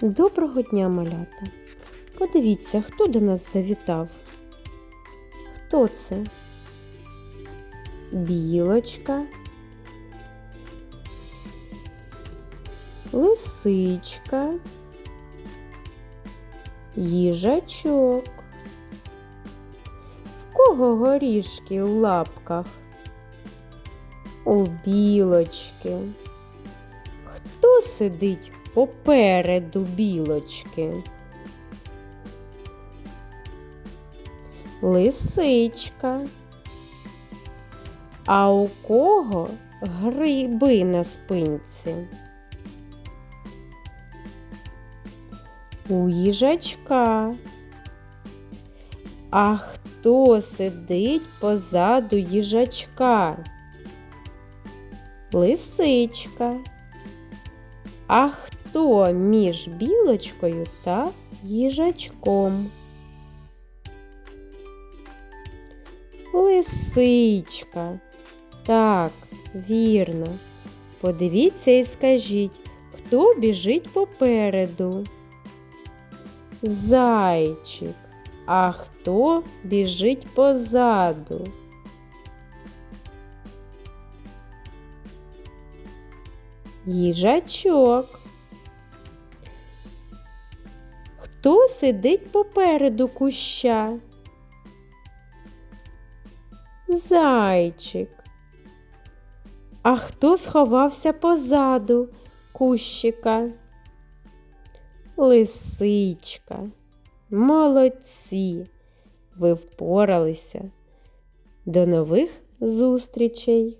Доброго дня, малята. Подивіться, хто до нас завітав. Хто це? Білочка, лисичка, їжачок. В кого горішки у лапках? У білочки. Хто сидить попереду білочки? Лисичка. А у кого гриби на спинці? У їжачка. А хто сидить позаду їжачка? Лисичка. А хто між білочкою та їжачком? Лисичка. Так, вірно. Подивіться і скажіть, хто біжить попереду? Зайчик. А хто біжить позаду? Їжачок. Хто сидить попереду куща? Зайчик. А хто сховався позаду кущика? Лисичка. Молодці. Ви впоралися. До нових зустрічей!